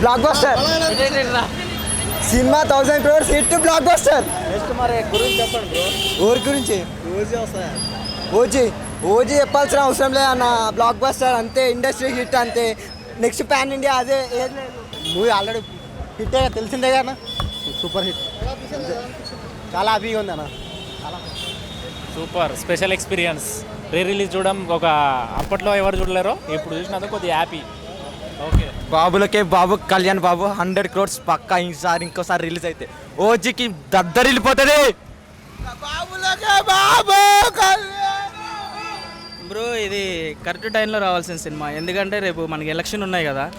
Block buster cinema thousand crores hit blockbuster next మరి గురించి చెప్పండి బ్రో ఊరి గురించి? OG OG. చెప్పాల్సిన అవసరం లేదు అన్న. బ్లాక్ బస్టర్ అంతే ఇండస్ట్రీ హిట్ అంతే. నెక్స్ట్ ప్యాన్ ఇండియా అదే మూవీ ఆల్రెడీ హిట్ తెలిసిందే కదా సూపర్ హిట్ చాలా హ్యాపీగా ఉంది అన్న. Super special experience re release చూడడం ఒక అప్పట్లో ఎవరు చూడలేరో ఇప్పుడు చూసినందుకు కొద్దిగా హ్యాపీ ఓకే బాబులకే బాబు కళ్యాణ్ బాబు హండ్రెడ్ క్రోడ్స్ పక్కా ఈసారి ఇంకోసారి రిలీజ్ అయితే. ఓజీకి దద్దరిల్లిపోతుంది. బ్రో ఇది కరెక్ట్ టైంలో రావాల్సిన సినిమా. ఎందుకంటే రేపు మనకి ఎలక్షన్ ఉన్నాయి కదా.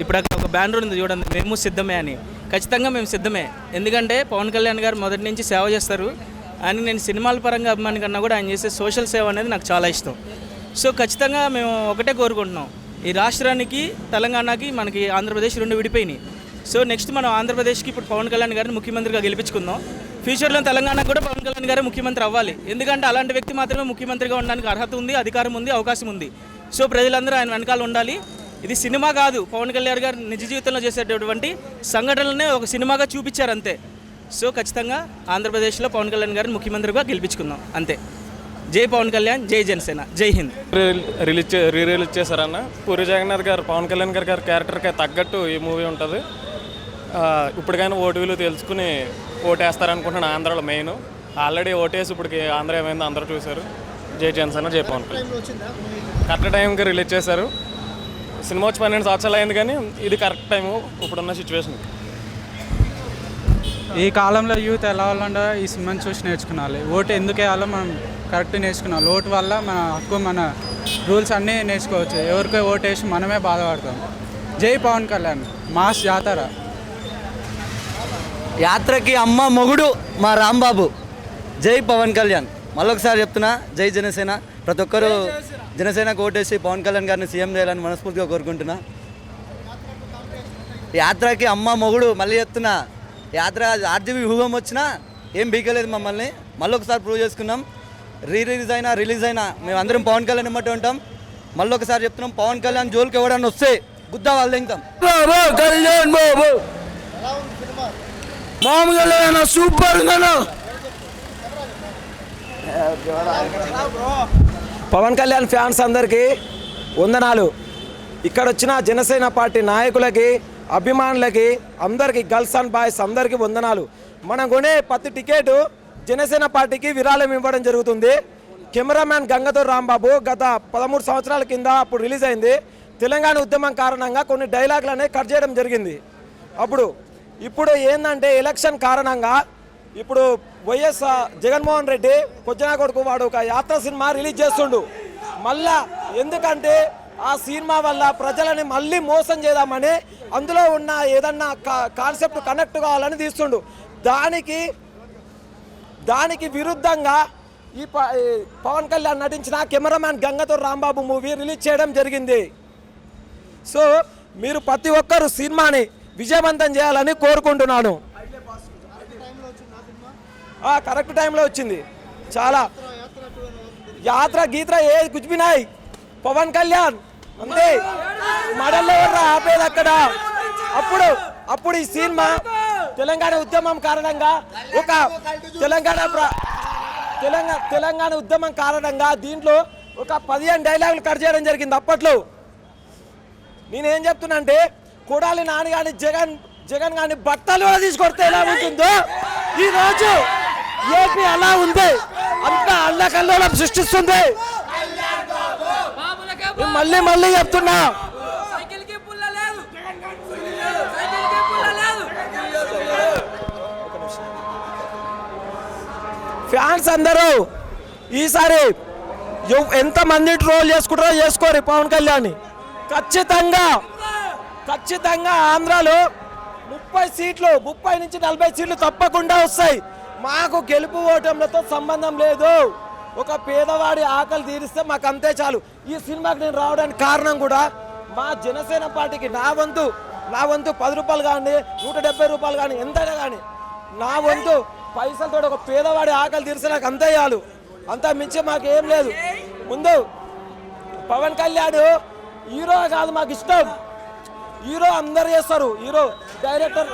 ఇప్పుడు అక్కడ ఒక బ్యానర్ ఉంది చూడండి మేము సిద్ధమే అని. ఖచ్చితంగా మేము సిద్ధమే. ఎందుకంటే పవన్ కళ్యాణ్ గారు మొదటి నుంచి సేవ చేస్తారు. అని నేను సినిమాల పరంగా అభిమాని కన్నా కూడా ఆయన చేసే సోషల్ సేవ అనేది నాకు చాలా ఇష్టం. సో ఖచ్చితంగా మేము ఒకటే కోరుకుంటున్నాం. ఈ రాష్ట్రానికి తెలంగాణకి మనకి ఆంధ్రప్రదేశ్ రెండు విడిపోయినాయి. సో నెక్స్ట్ మనం ఆంధ్రప్రదేశ్కి ఇప్పుడు పవన్ కళ్యాణ్ గారిని ముఖ్యమంత్రిగా గెలిపించుకుందాం. ఫ్యూచర్లో తెలంగాణకు కూడా పవన్ కళ్యాణ్ గారు ముఖ్యమంత్రి అవ్వాలి. ఎందుకంటే అలాంటి వ్యక్తి మాత్రమే ముఖ్యమంత్రిగా ఉండడానికి అర్హత ఉంది అధికారం ఉంది అవకాశం ఉంది. సో ప్రజలందరూ ఆయన వెనకాల ఉండాలి. ఇది సినిమా కాదు. పవన్ కళ్యాణ్ గారు నిజ జీవితంలో చేసేటటువంటి సంఘటనలనే ఒక సినిమాగా చూపించారు అంతే. సో ఖచ్చితంగా ఆంధ్రప్రదేశ్లో పవన్ కళ్యాణ్ గారిని ముఖ్యమంత్రిగా గెలిపించుకుందాం. అంతే. జై పవన్ కళ్యాణ్ జై జనసేన జై హింద్. రిలీజ్ చే- రీ రిలీజ్ చేశారన్న. పూరి జగన్నాథ్ గారు పవన్ కళ్యాణ్ గారి గారి క్యారెక్టర్కి తగ్గట్టు ఈ మూవీ ఉంటుంది. ఇప్పటికైనా ఓటు విలువ తెలుసుకుని ఓటేస్తారనుకుంటున్నాను ఆంధ్రాలో మెయిన్ ఆల్రెడీ ఓటేసి ఇప్పటికి ఆంధ్ర ఏమైందో అందరూ చూశారు. జై జనసేన జై పవన్ కళ్యాణ్. కరెక్ట్ టైంకి రిలీజ్ చేశారు. సినిమా వచ్చి పన్నెండు సంవత్సరాలు అయింది కానీ ఇది కరెక్ట్ టైము ఇప్పుడున్న సిచ్యువేషన్ ఈ కాలంలో యూత్ ఎలా ఉండాలో ఈ సినిమాని చూసి నేర్చుకోవాలి ఓటు ఎందుకు వేయాలో మనం కరెక్ట్ నేర్చుకున్నాం. లోటు వల్ల మన హక్కు మన రూల్స్ అన్నీ నేర్చుకోవచ్చు. ఎవరికో ఓటేసి మనమే బాధపడతాం. జై పవన్ కళ్యాణ్. మాస్ జాతర. యాత్రకి అమ్మ మొగుడు మా రాంబాబు. జై పవన్ కళ్యాణ్. మళ్ళొకసారి చెప్తున్నా జై జనసేన. ప్రతి ఒక్కరూ జనసేనకు ఓటేసి పవన్ కళ్యాణ్ గారిని సీఎం చేయాలని మనస్ఫూర్తిగా కోరుకుంటున్నా. యాత్రకి అమ్మ మొగుడు మళ్ళీ చెప్తున్నా. యాత్ర ఆర్జీబీ వ్యూహం వచ్చినా ఏం బీకలేదు మమ్మల్ని. మళ్ళీ ఒకసారి ప్రూవ్ చేసుకున్నాం రీ రిలీజ్ అయినా రిలీజ్ అయినా మేము అందరం పవన్ కళ్యాణ్ ఇమ్మటి ఉంటాం. మళ్ళీ ఒకసారి చెప్తున్నాం పవన్ కళ్యాణ్ జోలికి ఎవడన్నా వస్తే గుద్దా వాళ్ళు బాబు మామూలుగా లేదన్నా సూపర్ పవన్ కళ్యాణ్ ఫ్యాన్స్ అందరికీ వందనాలు. ఇక్కడ వచ్చిన జనసేన పార్టీ నాయకులకి అభిమానులకి అందరికీ గర్ల్స్ అండ్ బాయ్స్ అందరికీ వందనాలు. మనం కొనే ప్రతి టికెట్ జనసేన పార్టీకి విరాళం ఇవ్వడం జరుగుతుంది. కెమెరామ్యాన్ గంగాధర్ రాంబాబు గత పదమూడు సంవత్సరాల కింద అప్పుడు రిలీజ్ అయింది. తెలంగాణ ఉద్యమం కారణంగా కొన్ని డైలాగులు అనేవి కట్ చేయడం జరిగింది. అప్పుడు ఇప్పుడు ఏంటంటే ఎలక్షన్ కారణంగా ఇప్పుడు వైఎస్ జగన్మోహన్ రెడ్డి కొజ్జనా కొడుకు వాడు ఒక యాత్ర సినిమా రిలీజ్ చేస్తుండు. మళ్ళా ఎందుకంటే ఆ సినిమా వల్ల ప్రజలని మళ్ళీ మోసం చేద్దామని అందులో ఉన్న ఏదన్నా కాన్సెప్ట్ కనెక్ట్ కావాలని తీస్తుండు. దానికి దానికి విరుద్ధంగా ఈ పవన్ కళ్యాణ్ నటించిన కెమెరామ్యాన్ గంగతో రాంబాబు మూవీ రిలీజ్ చేయడం జరిగింది. సో మీరు ప్రతి ఒక్కరు సినిమాని విజయవంతం చేయాలని కోరుకుంటున్నాను. ఆ, కరెక్ట్ టైంలో వచ్చింది. చాలా. యాత్ర గీత్ర ఏ కుచిపినాయి పవన్ కళ్యాణ్. అంతే. మడల్లో ఆపేది అక్కడ? అప్పుడు అప్పుడు ఈ సినిమా తెలంగాణ ఉద్యమం కారణంగా ఒక తెలంగాణ తెలంగాణ తెలంగాణ ఉద్యమం కారణంగా దీంట్లో ఒక పదిహేను డైలాగులు కట్ చేయడం జరిగింది. అప్పట్లో నేనేం చెప్తున్నా అంటే కొడాలి నాని కానీ జగన్ జగన్ కానీ బట్టలు కూడా తీసుకొస్తే ఎలా ఉంటుందో ఈ రోజు ఏపీ అలా ఉంది. అంత అల్లకల్లోలం సృష్టిస్తుంది. మళ్ళీ మళ్ళీ చెప్తున్నా ఫ్యాన్స్ అందరూ ఈసారి ఎంతమంది ట్రోల్ చేసుకుంటారో చేసుకోరు పవన్ కళ్యాణ్. ఖచ్చితంగా ఖచ్చితంగా ఆంధ్రాలో ముప్పై సీట్లు ముప్పై నుంచి నలభై సీట్లు తప్పకుండా వస్తాయి. మాకు గెలుపు ఓటములతో సంబంధం లేదు. ఒక పేదవాడి ఆకలి తీరిస్తే మాకు అంతే చాలు. ఈ సినిమాకి నేను రావడానికి కారణం కూడా మా జనసేన పార్టీకి నా వంతు నా వంతు పది రూపాయలు కానీ నూట డెబ్బై రూపాయలు కానీ ఎంతైనా కానీ నా వంతు పైసలతో ఒక పేదవాడి ఆకలి తీరిస్తే నాకు అంతే చాలు. అంతా మించి మాకు ఏం లేదు. ముందు పవన్ కళ్యాణ్ హీరో కాదు మాకు ఇష్టం. హీరో అందరు చేస్తారు. Hero director.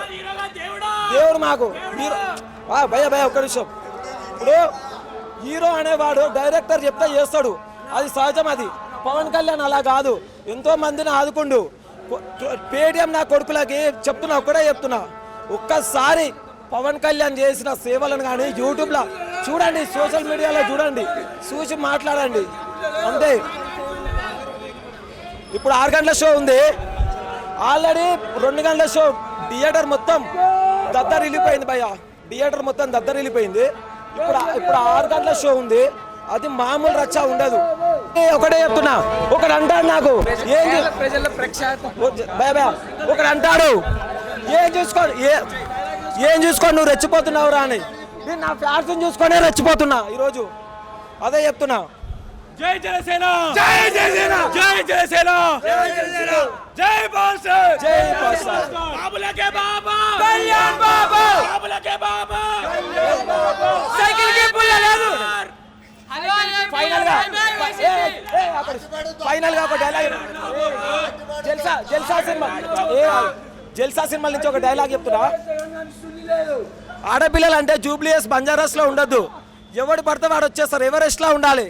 దేవుడు మాకు. హీరో. భయ భయ ఒక్క నిమిషం. ఇప్పుడు హీరో అనేవాడు డైరెక్టర్ చెప్తే చేస్తాడు. అది సహజం అది. పవన్ కళ్యాణ్ అలా కాదు. ఎంతో మందిని ఆదుకుండు. పేటిఎం నా కొడుకులకి చెప్తున్నా ఒక్కడే చెప్తున్నా. ఒక్కసారి పవన్ కళ్యాణ్ చేసిన సేవలను కానీ యూట్యూబ్లో చూడండి సోషల్ మీడియాలో చూడండి చూసి మాట్లాడండి. అంతే ఇప్పుడు ఆరు గంటల షో ఉంది. ఆల్రెడీ రెండు గంటల షో థియేటర్ మొత్తం దద్దరు వెళ్ళిపోయింది భయ్య. థియేటర్ మొత్తం దద్దరు వెళ్ళిపోయింది. ఇప్పుడు ఇప్పుడు ఆరు గంటల షో ఉంది. అది మామూలు రచ్చ ఉండదు. ఒకటే చెప్తున్నా. ఒకడు అంటాడు నాకు. ఏం భయ భయ ఒకడు అంటాడు. ఏం చూసుకో ఏ ఏం చూసుకొని నువ్వు రెచ్చిపోతున్నావు రా అని. నేను నా ఫ్యాన్స్ చూసుకొనే రెచ్చిపోతున్నా ఈరోజు. అదే చెప్తున్నా. జై జనసేన! జై జనసేన! జై జనసేన! జై జనసేన! జై బాస్ జై బాస్ బాబులకే బాబా! కళ్యాణ్ బాబా! బాబులకే బాబా! సైకిల్కి పుల్ల లేదు! ఫైనల్గా ఫైనల్గా ఒక డైలాగ్ జల్సా జల్సా సినిమా. ఏ, జల్సా సినిమా నుంచి ఒక డైలాగ్ చెప్తున్నా. ఆడపిల్లలు అంటే జూబ్లీఎస్ బంజారాస్లో ఉండద్దు ఉండొద్దు. ఎవడు పడితే వాడు వచ్చేస్తారు. ఎవరెస్ట్లా ఉండాలి?